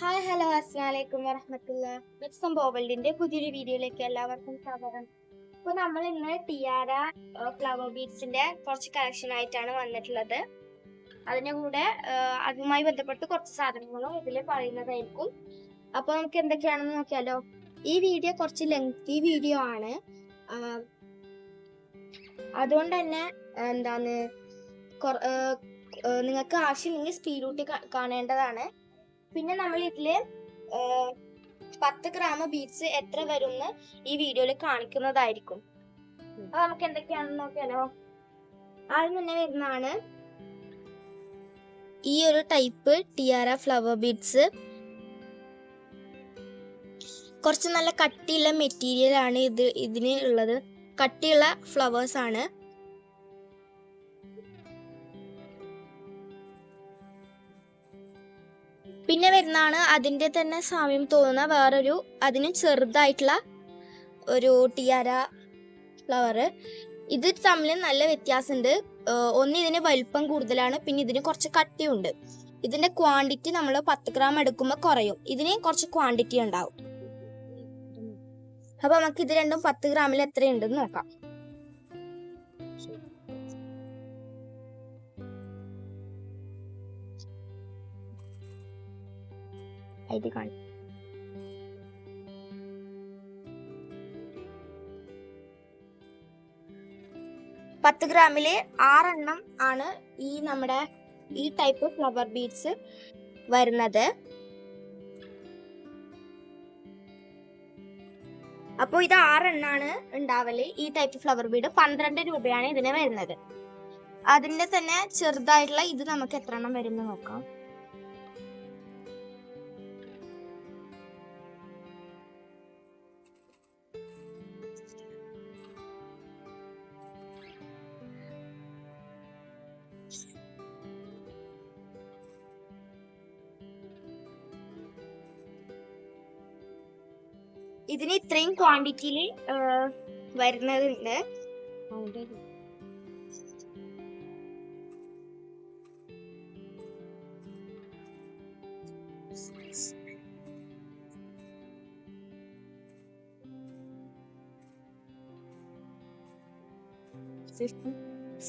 Hi hello അസ്സാമലൈക്കും വറഹമത്തുള്ള. മിക്സം ബോബൾഡിന്റെ പുതിയൊരു വീഡിയോയിലേക്ക് എല്ലാവർക്കും സ്വാഗതം. ഇപ്പൊ നമ്മൾ ഇന്ന് ടിയാര ഫ്ലവർ ബീഡ്സിന്റെ കുറച്ച് കളക്ഷൻ ആയിട്ടാണ് വന്നിട്ടുള്ളത്. അതിന്റെ കൂടെ അതുമായി ബന്ധപ്പെട്ട് കുറച്ച് സാധനങ്ങളും ഇതിൽ പറയുന്നതായിരിക്കും. അപ്പൊ നമുക്ക് എന്തൊക്കെയാണെന്ന് നോക്കിയാലോ? ഈ വീഡിയോ കുറച്ച് ലെങ്തി വീഡിയോ ആണ്. അതുകൊണ്ട് തന്നെ ആ, നിങ്ങൾക്ക് ആവശ്യമില്ലെങ്കിൽ സ്പീഡ് കൂട്ടി കാണേണ്ടതാണ്. പിന്നെ നമ്മൾ ഇതിൽ പത്ത് ഗ്രാം ബീഡ്സ് എത്ര വരും എന്ന് ഈ വീഡിയോയിൽ കാണിക്കുന്നതായിരിക്കും. അപ്പൊ നമുക്ക് എന്തൊക്കെയാണെന്ന് നോക്കിയാലോ. ആദ്യം തന്നെ വരുന്നതാണ് ഈ ഒരു ടൈപ്പ് ടിയാര ഫ്ലവർ ബീഡ്സ് കുറച്ച് നല്ല കട്ടിയുള്ള മെറ്റീരിയൽ ആണ് ഇത് ഇതിന് ഉള്ളത്. കട്ടിയുള്ള ഫ്ലവേഴ്സ് ആണ്. പിന്നെ വരുന്നതാണ് അതിന്റെ തന്നെ സാമ്യം തോന്നുന്ന വേറൊരു അതിന് ചെറുതായിട്ടുള്ള ഒരു ടിയാര ഫ്ലവർ ഇത് തമ്മിൽ നല്ല വ്യത്യാസമുണ്ട്. ഒന്ന് ഇതിന് വലിപ്പം കൂടുതലാണ് പിന്നെ ഇതിന് കുറച്ച് കട്ടിയുണ്ട്. ഇതിന്റെ ക്വാണ്ടിറ്റി നമ്മൾ പത്ത് ഗ്രാം എടുക്കുമ്പോൾ കുറയും. ഇതിന് കുറച്ച് ക്വാണ്ടിറ്റി ഉണ്ടാവും. അപ്പൊ നമുക്ക് ഇത് രണ്ടും പത്ത് ഗ്രാമിൽ എത്രയുണ്ടെന്ന് നോക്കാം. ഇത് കാണും. പത്ത് ഗ്രാമിൽ ആറെണ്ണം ആണ് ഈ നമ്മുടെ ഈ ടൈപ്പ് ഫ്ലവർ ബീഡ്സ് വരുന്നത്. അപ്പോൾ ഇത് ആറെണ്ണാണ് ഉണ്ടാവൽ. ഈ ടൈപ്പ് ഫ്ലവർ ബീഡ് പന്ത്രണ്ട് രൂപയാണ് ഇതിന് വരുന്നത്. അതിന്റെ തന്നെ ചെറുതായിട്ടുള്ള ഇത് നമുക്ക് എത്ര എണ്ണം വരും നോക്കാം. ഇതിന് ഇത്രയും ക്വാണ്ടിറ്റിയിൽ വരുന്നതുണ്ട്.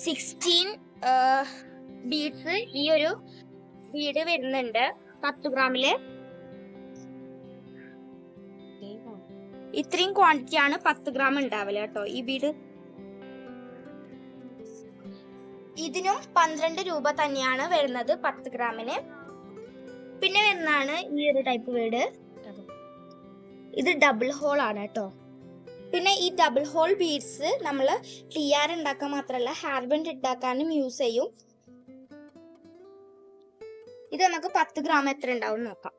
സിക്സ്റ്റീൻ ബീഡ്സ് ഈ ഒരു ബീഡ് വരുന്നുണ്ട്. പത്ത് ഗ്രാമിൽ ഇത്രയും ക്വാണ്ടിറ്റി ആണ് പത്ത് ഗ്രാം ഉണ്ടാവില്ല കേട്ടോ ഈ ബീഡ് ഇതിനും പന്ത്രണ്ട് രൂപ തന്നെയാണ് വരുന്നത് പത്ത് ഗ്രാമിന് പിന്നെ വരുന്നതാണ് ഈ ഒരു ടൈപ്പ് വീട്. ഇത് ഡബിൾ ഹോൾ ആണ് കേട്ടോ. പിന്നെ ഈ ഡബിൾ ഹോൾ ബീഡ്സ് നമ്മൾ ടിയാർ ഉണ്ടാക്കാൻ മാത്രമല്ല ഹെയർ ബെൻഡ് ഉണ്ടാക്കാനും യൂസ് ചെയ്യും. ഇത് നമുക്ക് പത്ത് ഗ്രാം എത്ര ഉണ്ടാവും നോക്കാം.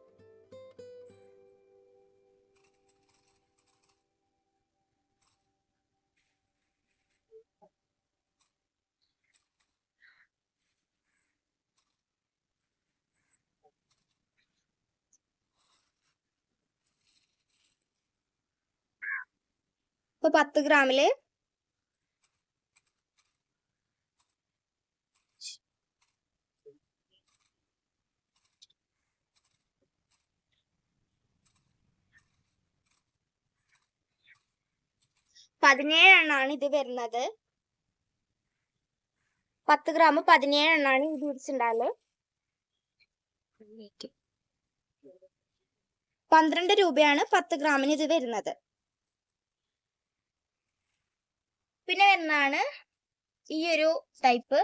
ഇപ്പൊ പത്ത് ഗ്രാമിൽ പതിനേഴെണ്ണാണ് ഇത് വരുന്നത്. പത്ത് ഗ്രാം പതിനേഴെണ്ണാണ് ഇത് പിടിച്ചിട്ടുണ്ടാകൽ പന്ത്രണ്ട് രൂപയാണ് പത്ത് ഗ്രാമിന് ഇത് വരുന്നത്. പിന്നെ വരുന്നതാണ് ഈ ഒരു ടൈപ്പ്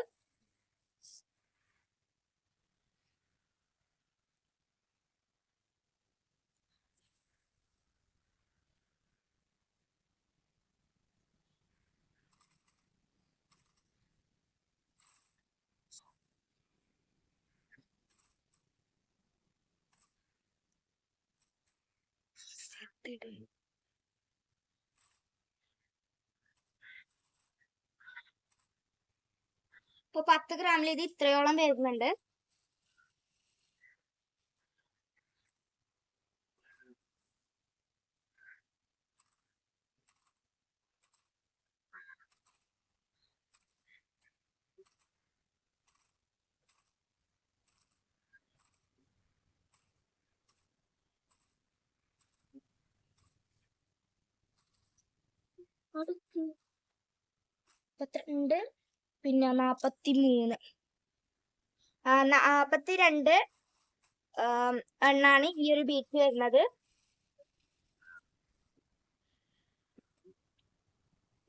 അപ്പോൾ പത്ത് ഗ്രാമിൽ ഇത് ഇത്രയോളം വരുന്നുണ്ട്. ഉണ്ട്. പിന്നെ നാപ്പത്തി മൂന്ന് ആ നാപ്പത്തി രണ്ട് എണ്ണാണ് ഈ ഒരു ബീറ്റ് വരുന്നത്.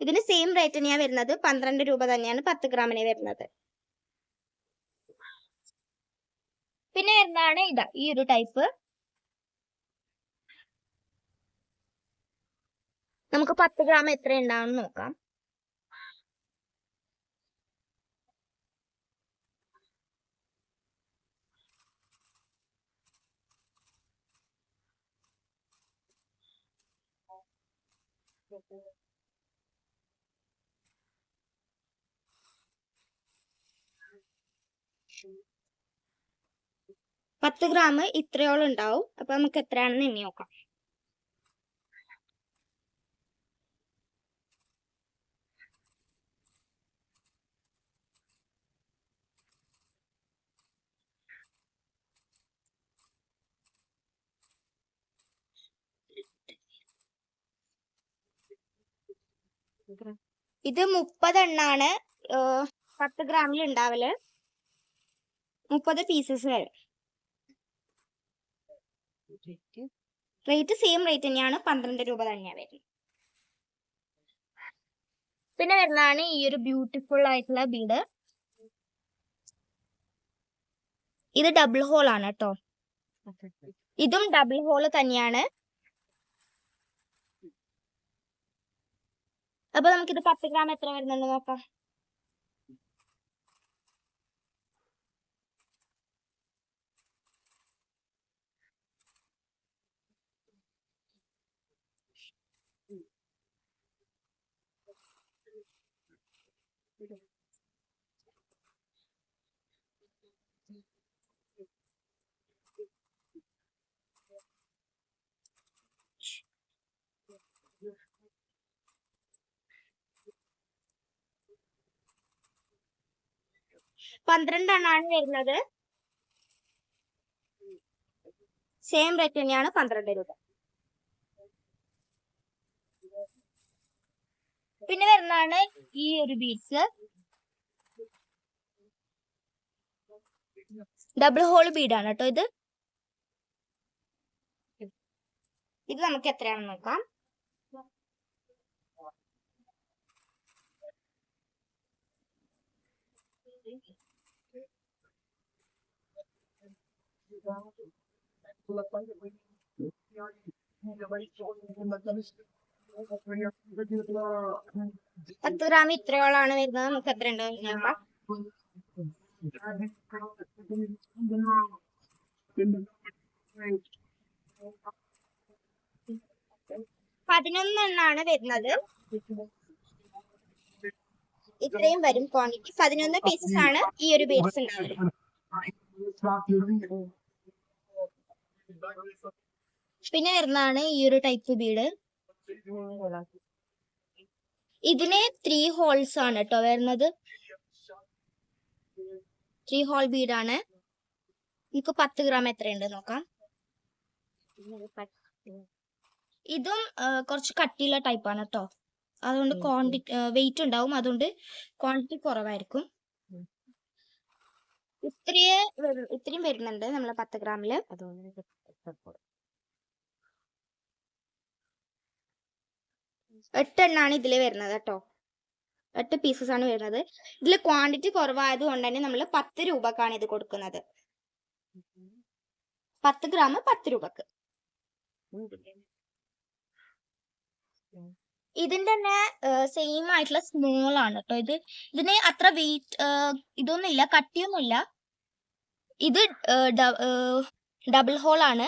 ഇതിന് സെയിം റേറ്റ് തന്നെയാണ് വരുന്നത്. പന്ത്രണ്ട് രൂപ തന്നെയാണ് പത്ത് ഗ്രാമിന് വരുന്നത്. പിന്നെ വരുന്നതാണ് ഇതാ? ഈ ഒരു ടൈപ്പ് നമുക്ക് പത്ത് ഗ്രാം എത്ര ഉണ്ടാവും നോക്കാം. പത്ത് ഗ്രാം ഇത്രയോളം ഉണ്ടാവും. അപ്പൊ നമുക്ക് എത്രയാണെന്ന് എണ്ണി നോക്കാം. ഇത് മുപ്പതെണ്ണാണ്. പത്ത് ഗ്രാമിൽ ഉണ്ടാവൽ മുപ്പത് പീസസ് വരെ. റേറ്റ് സെയിം റേറ്റ് തന്നെയാണ്. പന്ത്രണ്ട് രൂപ തന്നെയാണ് വരുന്നത്. പിന്നെ വരുന്നതാണ് ഈ ഒരു ബ്യൂട്ടിഫുൾ ആയിട്ടുള്ള ബീഡ് ഇത് ഡബിൾ ഹോൾ ആണ് കേട്ടോ ഇതും ഡബിൾ ഹോൾ തന്നെയാണ്. അപ്പൊ നമുക്കിത് പത്ത് ഗ്രാം എത്ര വരുന്നുണ്ട് നോക്കാം പന്ത്രണ്ടെണ്ണാണ് വരുന്നത്. സെയിം റേറ്റ് തന്നെയാണ് പന്ത്രണ്ട് രൂപ. പിന്നെ വരുന്നതാണ് ഈ ഒരു ബീഡ്സ് ഡബിൾ ഹോൾ ബീഡാണ് കേട്ടോ ഇത്. ഇത് നമുക്ക് എത്രയാണെന്ന് നോക്കാം. പത്ത് ഗ്രാം ഇത്രയോളാണ് വരുന്നത്? നമുക്ക് എത്ര ഉണ്ട്? പതിനൊന്നെണ്ണാണ് വരുന്നത്. ഇത്രയും വരും ക്വാണ്ടിറ്റി പതിനൊന്ന് പീസസ് ആണ് ഈ ഒരു ബീഡ്സ് ഉണ്ടാവുന്നത്. പിന്നെ വരുന്നതാണ് ഈ ഒരു ടൈപ്പ് ബീഡ് ഇതിന് ത്രീ ഹോൾസ് ആണ് കേട്ടോ വരുന്നത്. ത്രീ ഹോൾ ബീഡാണ് നമുക്ക് പത്ത് ഗ്രാം എത്രയുണ്ട് നോക്കാം. ഇതും കുറച്ച് കട്ടിയുള്ള ടൈപ്പാണ് കേട്ടോ അതുകൊണ്ട് ക്വാണ്ടിറ്റി വെയിറ്റ് ഉണ്ടാവും. അതുകൊണ്ട് ക്വാണ്ടിറ്റി കുറവായിരിക്കും. ഇത്രയേ ഇത്രയും വരുന്നുണ്ട് നമ്മളെ പത്ത് ഗ്രാമിൽ എട്ടെണ്ണാണ് ഇതിൽ വരുന്നത് കേട്ടോ. എട്ട് പീസസ് ആണ് വരുന്നത്. ഇതിൽ ക്വാണ്ടിറ്റി കുറവായത് കൊണ്ട് തന്നെ നമ്മൾ പത്ത് രൂപക്കാണ് ഇത് കൊടുക്കുന്നത്. പത്ത് ഗ്രാം പത്ത് രൂപക്ക്. ഇതിന്റെ തന്നെ സെയിം ആയിട്ടുള്ള സ്മോൾ ആണ് കേട്ടോ ഇത്. ഇതിന് അത്ര വെയിറ്റ് ഇതൊന്നുമില്ല കട്ടിയൊന്നുമില്ല. ഇത് ഡബിൾ ഹോൾ ആണ്.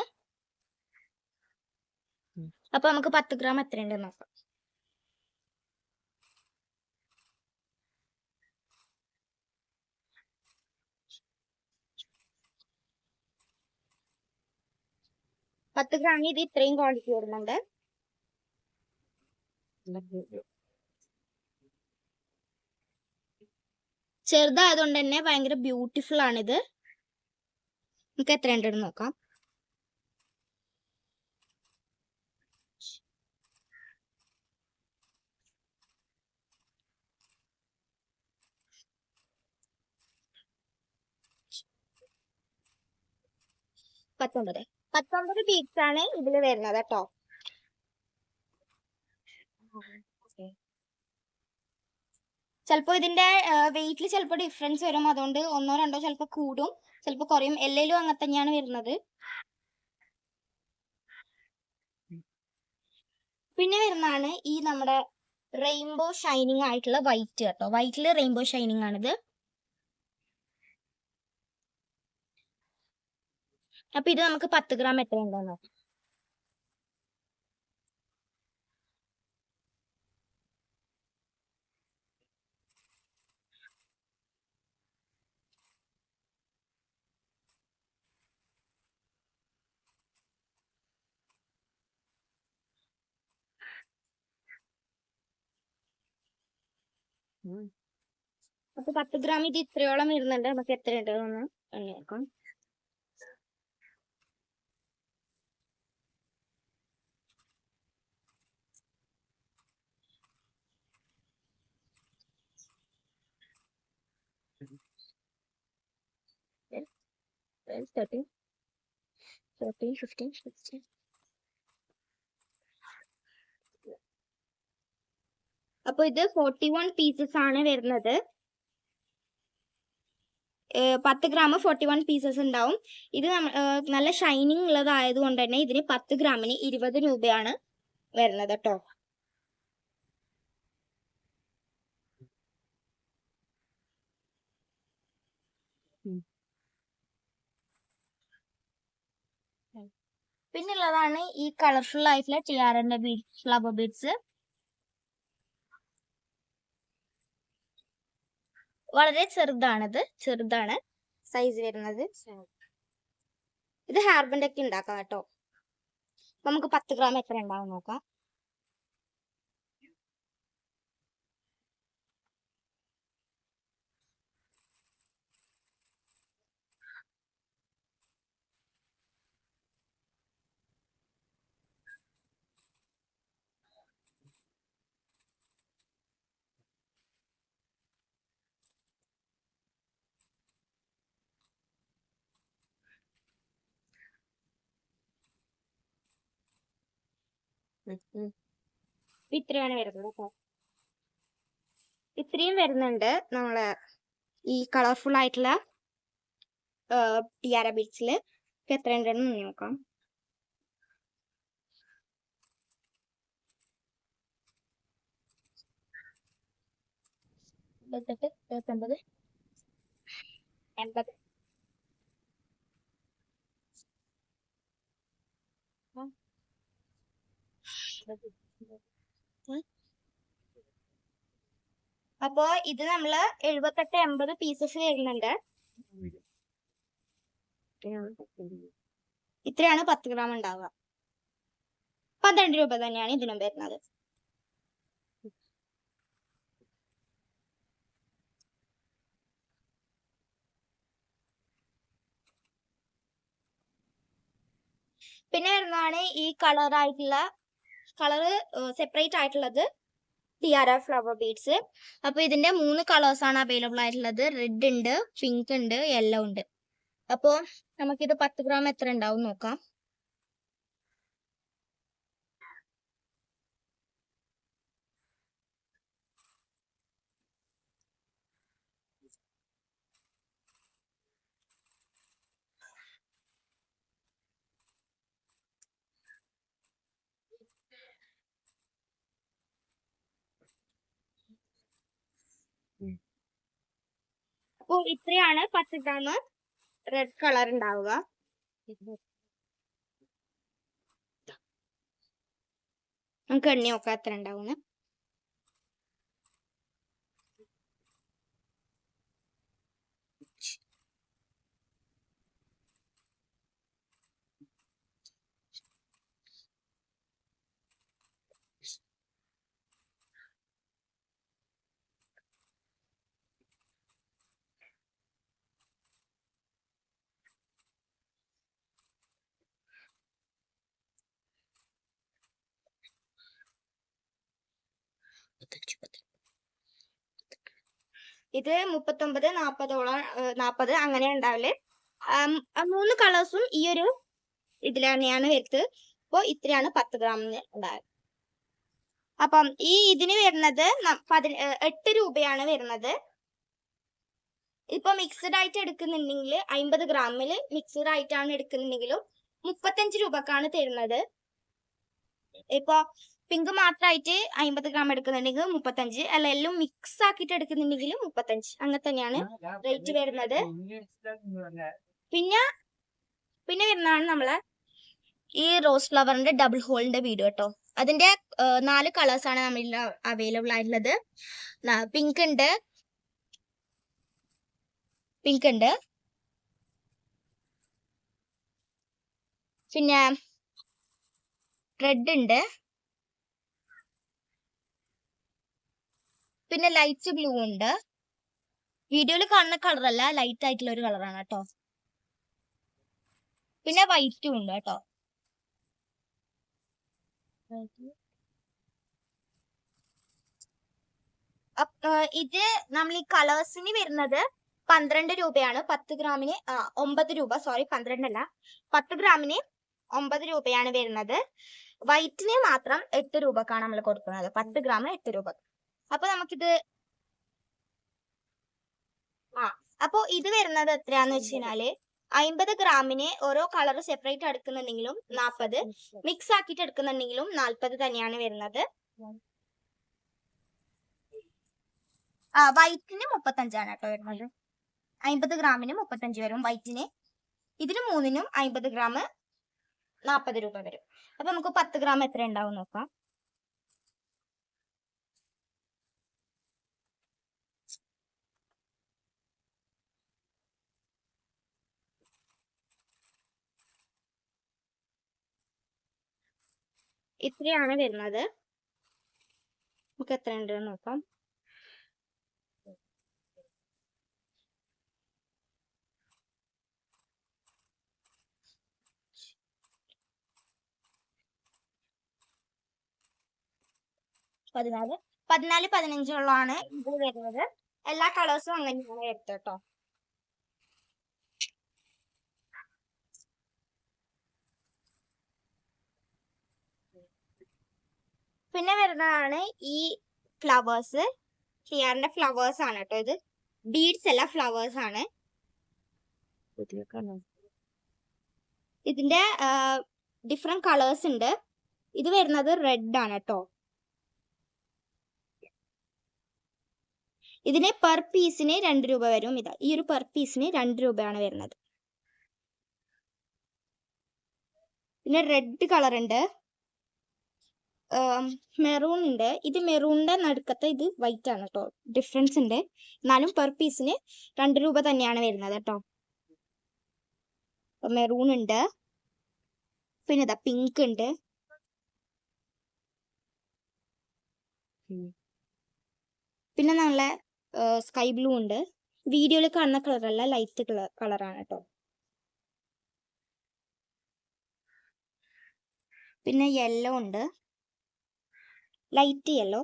അപ്പൊ നമുക്ക് പത്ത് ഗ്രാം എത്രയുണ്ട് നോക്കാം. പത്ത് ഗ്രാമിന് ഇത് ഇത്രയും ക്വാണ്ടിറ്റി വരുന്നുണ്ട്. ചെറുതായതുകൊണ്ട് തന്നെ ഭയങ്കര ബ്യൂട്ടിഫുൾ ആണിത്. നമുക്ക് എത്ര ഉണ്ടെന്ന് നോക്കാം. പത്തൊമ്പത്. പത്തൊമ്പത് ബീഡ്സ് ആണ് ഇതിൽ വരുന്നത് കേട്ടോ ചിലപ്പോൾ ഇതിന്റെ വെയിറ്റിൽ ചിലപ്പോൾ ഡിഫറൻസ് വരും. അതുകൊണ്ട് ഒന്നോ രണ്ടോ ചിലപ്പോൾ കൂടും. ചിലപ്പോൾ കുറയും എല്ലയിലും അങ്ങനെ തന്നെയാണ് വരുന്നത്. പിന്നെ വരുന്നതാണ് ഈ നമ്മുടെ റെയിൻബോ ഷൈനിങ് ആയിട്ടുള്ള വൈറ്റ് കേട്ടോ വൈറ്റിൽ റെയിൻബോ ഷൈനിങ് ആണിത്. അപ്പൊ ഇത് നമുക്ക് പത്ത് ഗ്രാം എത്ര ഉണ്ടെന്ന്? അപ്പൊ പത്ത് ഗ്രാം ഇത് ഇത്രയോളം വരുന്നുണ്ട്. നമുക്ക് എത്ര ഉണ്ടെന്ന് എണ്ണിയേക്കും. 12, 13, 14, 15, 16. അപ്പോൾ ഇത് ഫോർട്ടി വൺ പീസസ് ആണ് വരുന്നത്. പത്ത് ഗ്രാം ഫോർട്ടി വൺ പീസസ് ഉണ്ടാവും. ഇത് നല്ല ഷൈനിങ് ഉള്ളതായത് കൊണ്ട് തന്നെ ഇതിന് പത്ത് ഗ്രാമിന് ഇരുപത് രൂപയാണ് വരുന്നത് കേട്ടോ പിന്നുള്ളതാണ് ഈ കളർഫുൾ ആയിട്ടുള്ള ടി ആർ എന്റെ ബീഡ്സ് ഫ്ലവർ ബീഡ്സ് വളരെ ചെറുതാണിത് ചെറുതാണ് സൈസ് വരുന്നത്. ഇത് ഹാർബന്റെ ഒക്കെ ഉണ്ടാക്കാം കേട്ടോ. നമുക്ക് പത്ത് ഗ്രാം എത്ര ഉണ്ടാവും നോക്കാം. ഇത്രയാണ് വരുന്നത് കേട്ടോ ഇത്രയും വരുന്നുണ്ട് നമ്മളെ ഈ കളർഫുൾ ആയിട്ടുള്ള ടിയാര ബീഡ്സിൽ എത്ര ഉണ്ടെന്ന് നോക്കാം. എൺപത്. അപ്പോ ഇത് നമ്മൾ എഴുപത്തെട്ട് എൺപത് പീസസ് വരുന്നുണ്ട്. ഇത്രയാണ് പത്ത് ഗ്രാം ഉണ്ടാവുക. പന്ത്രണ്ട് രൂപ തന്നെയാണ് ഇതിനും വരുന്നത്. പിന്നെ വരുന്നതാണ് ഈ കളർ ആയിട്ടുള്ള കളറ് സെപ്പറേറ്റ് ആയിട്ടുള്ളത് ടിയാര ഫ്ലവർ ബീഡ്സ് അപ്പോൾ ഇതിന്റെ മൂന്ന് കളേഴ്സ് ആണ് അവൈലബിൾ ആയിട്ടുള്ളത്. റെഡ് ഉണ്ട് പിങ്ക് ഉണ്ട് യെല്ലോ ഉണ്ട്. അപ്പോ നമുക്കിത് പത്ത് ഗ്രാം എത്ര ഉണ്ടാവും നോക്കാം. അപ്പൊ ഇത്രയാണ് പത്ത് ഗ്രാം റെഡ് കളർ ഉണ്ടാവുക. നമുക്ക് എണ്ണി നോക്കാം എത്ര ഉണ്ടാവുന്ന. ഇത് മുപ്പത്തൊമ്പത് നാപ്പതോളം നാപ്പത് അങ്ങനെ ഉണ്ടാവില്ല മൂന്ന് കളേഴ്സും ഈ ഒരു ഇതിൽ തന്നെയാണ് വരുന്നത് അപ്പോൾ ഇത്രയാണ് പത്ത് ഗ്രാമിന് ഉണ്ടാവുക അപ്പം ഈ ഇതിന് വരുന്നത് ന- പതി- ഏ, എട്ട് രൂപയാണ് വരുന്നത്. ഇപ്പൊ മിക്സഡ് ആയിട്ട് എടുക്കുന്നുണ്ടെങ്കിൽ അമ്പത് ഗ്രാമിൽ മിക്സഡ് ആയിട്ടാണ് എടുക്കുന്നുണ്ടെങ്കിലും മുപ്പത്തഞ്ച് രൂപക്കാണ് തരുന്നത്. ഇപ്പൊ പിങ്ക് മാത്രമായിട്ട് അമ്പത് ഗ്രാം എടുക്കുന്നുണ്ടെങ്കിൽ മുപ്പത്തഞ്ച്. അല്ല എല്ലാം മിക്സ് ആക്കിയിട്ട് എടുക്കുന്നുണ്ടെങ്കിൽ മുപ്പത്തഞ്ച്. അങ്ങനെ തന്നെയാണ് റേറ്റ് വരുന്നത്. പിന്നെ പിന്നെ വരുന്നതാണ് നമ്മളെ ഈ റോസ് ഫ്ലവറിന്റെ ഡബിൾ ഹോളിന്റെ വീഡിയോ കേട്ടോ അതിന്റെ നാല് കളേഴ്സ് ആണ് നമ്മളിൽ അവൈലബിൾ ആയിട്ടുള്ളത്. പിങ്ക് ഉണ്ട്. പിങ്ക് ഉണ്ട്. പിന്നെ റെഡ് ഉണ്ട്. പിന്നെ ലൈറ്റ് ബ്ലൂ ഉണ്ട്. വീഡിയോയിൽ കാണുന്ന കളർ അല്ല ലൈറ്റ് ആയിട്ടുള്ള ഒരു കളറാണ് കേട്ടോ. പിന്നെ വൈറ്റും ഉണ്ട് കേട്ടോ. ഇത് നമ്മൾ ഈ കളേഴ്സിന് വരുന്നത് പന്ത്രണ്ട് രൂപയാണ്. പത്ത് ഗ്രാമിന് ഒമ്പത് രൂപ. സോറി പന്ത്രണ്ട് അല്ല. പത്ത് ഗ്രാമിന് ഒമ്പത് രൂപയാണ് വരുന്നത്. വൈറ്റിന് മാത്രം എട്ട് രൂപക്കാണ് നമ്മൾ കൊടുക്കുന്നത്. പത്ത് ഗ്രാം എട്ട് രൂപ. അപ്പൊ നമുക്കിത് ആ. അപ്പൊ ഇത് വരുന്നത് എത്രയാന്ന് വെച്ച് കഴിഞ്ഞാൽ അമ്പത് ഗ്രാമിന് ഓരോ കളർ സെപ്പറേറ്റ് എടുക്കുന്നുണ്ടെങ്കിലും നാൽപ്പത് മിക്സ് ആക്കിട്ട് എടുക്കുന്നുണ്ടെങ്കിലും നാൽപ്പത് തന്നെയാണ് വരുന്നത്. ആ വൈറ്റിന് മുപ്പത്തഞ്ചാണ് കേട്ടോ വരുന്നത്. അമ്പത് ഗ്രാമിന് മുപ്പത്തഞ്ച് വരും. വൈറ്റിന് ഇതിന് മൂന്നിനും അമ്പത് ഗ്രാം നാൽപ്പത് രൂപ വരും. അപ്പൊ നമുക്ക് പത്ത് ഗ്രാം എത്ര ഉണ്ടാവും നോക്കാം. ഇത്രയാണ് വരുന്നത്. നമുക്ക് എത്ര ഉണ്ട് നോക്കാം. പതിനാല്. പതിനാല് പതിനഞ്ചോളമാണ് ഇത് വരുന്നത്. എല്ലാ കളേഴ്സും അങ്ങനെയാണ് വരുന്നത് പിന്നെ വരുന്നതാണ് ഈ ഫ്ലവേഴ്സ് ഹിയറിന്റെ ഫ്ലവേഴ്സ് ആണ് കേട്ടോ ഇത്. ബീഡ്സ് അല്ല ഫ്ലവേഴ്സ് ആണ്. ഇതിന്റെ ഡിഫറെന്റ് കളേഴ്സ് ഉണ്ട്. ഇത് വരുന്നത് റെഡ് ആണ് കേട്ടോ. ഇതിന് പെർ പീസിന് രണ്ട് രൂപ വരും. ഇതാ ഈ ഒരു പെർ പീസിന് രണ്ട് രൂപയാണ് വരുന്നത്. പിന്നെ റെഡ് കളർ ഉണ്ട്. മെറൂൺ ഉണ്ട് ഇത് മെറൂണിന്റെ നടുക്കത്തെ ഇത് വൈറ്റ് ആണ് കേട്ടോ ഡിഫറൻസ് ഉണ്ട് എന്നാലും പെർ പീസിന് രണ്ട് രൂപ തന്നെയാണ് വരുന്നത് കേട്ടോ മെറൂൺ ഉണ്ട് പിന്നെ ഇതാ പിങ്ക് ഉണ്ട് പിന്നെ നല്ല സ്കൈ ബ്ലൂ ഉണ്ട് വീഡിയോയിൽ കാണുന്ന കളറല്ല ലൈറ്റ് കളർ കളറാണ് കേട്ടോ പിന്നെ യെല്ലോ ഉണ്ട് ലൈറ്റ് യെല്ലോ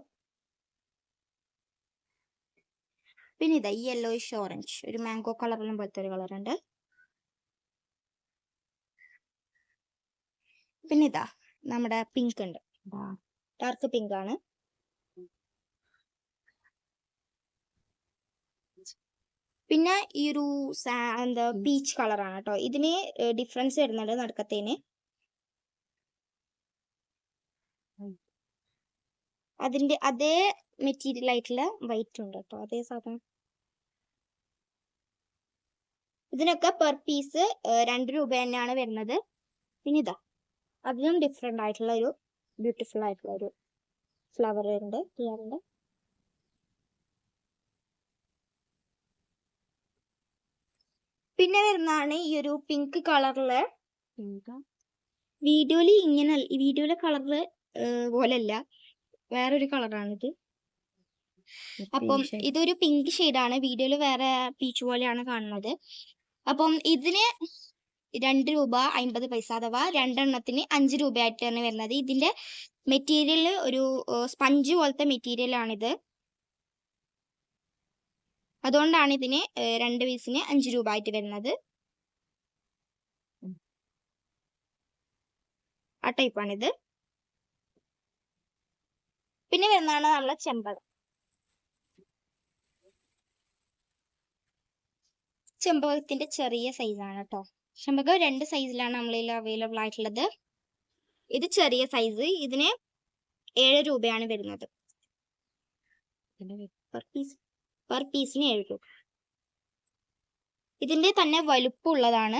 പിന്നെ ഇതാ ഈ യെല്ലോയിഷ് ഓറഞ്ച് ഒരു മാംഗോ കളറിലും പോലത്തെ ഒരു കളറുണ്ട് പിന്നെ ഇതാ നമ്മുടെ പിങ്ക് ഉണ്ട്. ഡാർക്ക് പിങ്ക് ആണ്. പിന്നെ ഈ ഒരു എന്താ പീച്ച് കളറാണ് കേട്ടോ. ഇതിന് ഡിഫറൻസ് വരുന്നുണ്ട് നടുക്കത്തേന്. അതിന്റെ അതേ മെറ്റീരിയൽ ആയിട്ടുള്ള വൈറ്റ് ഉണ്ട് കേട്ടോ അതേ സാധനം. ഇതിനൊക്കെ പെർ പീസ് രണ്ട് രൂപ തന്നെയാണ് വരുന്നത്. പിന്നെ ഇതാ അതിനും ഡിഫറെന്റ് ആയിട്ടുള്ള ഒരു ബ്യൂട്ടിഫുൾ ആയിട്ടുള്ള ഒരു ഫ്ലവർ ഉണ്ട്. ഉണ്ട് പിന്നെ വരുന്നതാണ് ഈ ഒരു പിങ്ക് കളറിൽ വീഡിയോയിൽ ഇങ്ങനെ ഈ വീഡിയോയിലെ കളറിൽ പോലല്ല വേറൊരു കളറാണിത്. അപ്പം ഇതൊരു പിങ്ക് ആണ്. വീഡിയോയിൽ വേറെ പീച്ച് പോലെയാണ് കാണുന്നത്. അപ്പം ഇതിന് രണ്ട് രൂപ അമ്പത് പൈസ അഥവാ രണ്ടെണ്ണത്തിന് അഞ്ച് രൂപയായിട്ടാണ് വരുന്നത്. ഇതിന്റെ മെറ്റീരിയൽ ഒരു സ്പഞ്ച് പോലത്തെ മെറ്റീരിയൽ ആണിത്. അതുകൊണ്ടാണ് ഇതിന് രണ്ട് പീസിന് അഞ്ച് രൂപ ആയിട്ട് വരുന്നത് ആ ടൈപ്പാണിത് പിന്നെ വരുന്നതാണ് നമ്മളെ ചെമ്പകം. ചെമ്പകത്തിന്റെ ചെറിയ സൈസാണ് കേട്ടോ ചെമ്പകം രണ്ട് സൈസിലാണ് നമ്മളിൽ അവൈലബിൾ ആയിട്ടുള്ളത്. ഇത് ചെറിയ സൈസ് ഇതിന് ഏഴ് രൂപയാണ് വരുന്നത്. പെർ പീസ് പീസിന് ഏഴ് രൂപ. ഇതിന്റെ തന്നെ വലുപ്പമുള്ളതാണ്.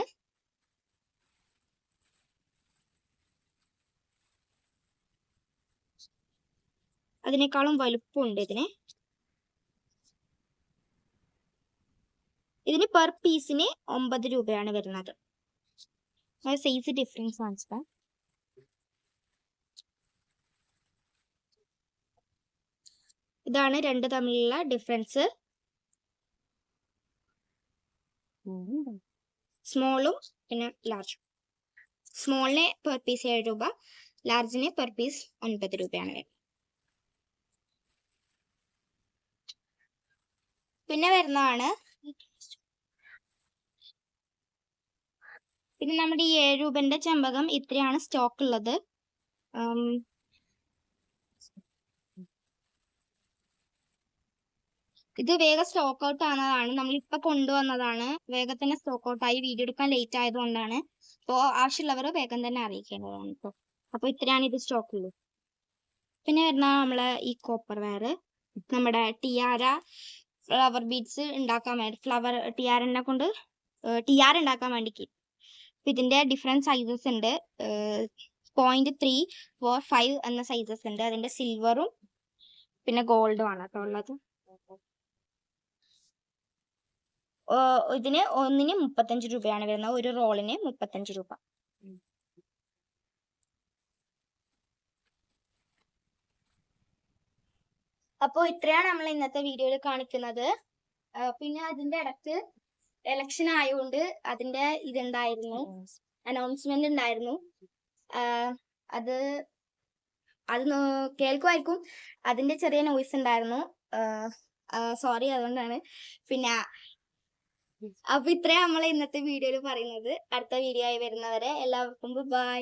അതിനേക്കാളും വലുപ്പമുണ്ട് ഇതിന്. ഇതിന് പെർ പീസിന് ഒമ്പത് രൂപയാണ് വരുന്നത്. സൈസ് ഡിഫറൻസ് കാണിച്ചതാ. ഇതാണ് രണ്ട് തമ്മിലുള്ള ഡിഫറൻസ് സ്മോളും പിന്നെ ലാർജും സ്മോളിന് പെർ പീസ് ഏഴ് രൂപ ലാർജിന് പെർ പീസ് ഒൻപത് രൂപയാണ് വരുന്നത്. പിന്നെ വരുന്നതാണ് പിന്നെ നമ്മുടെ ഈ ഏഴ് രൂപന്റെ ചെമ്പകം ഇത്രയാണ് സ്റ്റോക്ക് ഉള്ളത്. ഇത് വേഗം സ്റ്റോക്ക് ഔട്ട് ആവുന്നതാണ്. നമ്മൾ ഇപ്പൊ കൊണ്ടുവന്നതാണ്. വേഗം തന്നെ സ്റ്റോക്ക് ഔട്ട് ആയി. വീഡിയോ എടുക്കാൻ ലേറ്റ് ആയതുകൊണ്ടാണ്. അപ്പോൾ ആവശ്യമുള്ളവർ വേഗം തന്നെ അറിയിക്കേണ്ടതാണ് ഇപ്പൊ അപ്പോൾ ഇത്രയാണ് ഇത് സ്റ്റോക്ക് ഉള്ളത് പിന്നെ വരുന്ന നമ്മളെ ഈ കോപ്പർ വെയർ നമ്മുടെ ടിയാര ഫ്ലവർ ബീഡ്സ് ഉണ്ടാക്കാൻ വേണ്ടി ഫ്ലവർ ടിയാറിനെ കൊണ്ട് ടിയാർ ഉണ്ടാക്കാൻ വേണ്ടിക്ക്. അപ്പം ഇതിന്റെ ഡിഫറെന്റ് സൈസസ് ഉണ്ട് പോയിന്റ് ത്രീ ഫോർ ഫൈവ് എന്ന സൈസസ് ഉണ്ട് അതിന്റെ സിൽവറും പിന്നെ ഗോൾഡും ആണ് കേട്ടോ ഉള്ളത് ഇതിന് ഒന്നിന് മുപ്പത്തഞ്ച് രൂപയാണ് വരുന്നത്. ഒരു റോളിന് മുപ്പത്തഞ്ച് രൂപ. അപ്പോൾ ഇത്രയാണ് നമ്മൾ ഇന്നത്തെ വീഡിയോയിൽ കാണിക്കുന്നത്. പിന്നെ അതിന്റെ ഇടയ്ക്ക് എലക്ഷൻ ആയതുകൊണ്ട് അതിന്റെ ഇതുണ്ടായിരുന്നു. അനൗൺസ്മെന്റ് ഉണ്ടായിരുന്നു. അത് അത് കേൾക്കുമായിരിക്കും അതിന്റെ ചെറിയ നോയ്സ് ഉണ്ടായിരുന്നു. സോറി അതുകൊണ്ടാണ്. പിന്നെ അപ്പൊ ഇത്രയാണ് നമ്മൾ ഇന്നത്തെ വീഡിയോയിൽ പറയുന്നത്. അടുത്ത വീഡിയോ ആയി വരുന്നവരെ എല്ലാവർക്കും ബൈ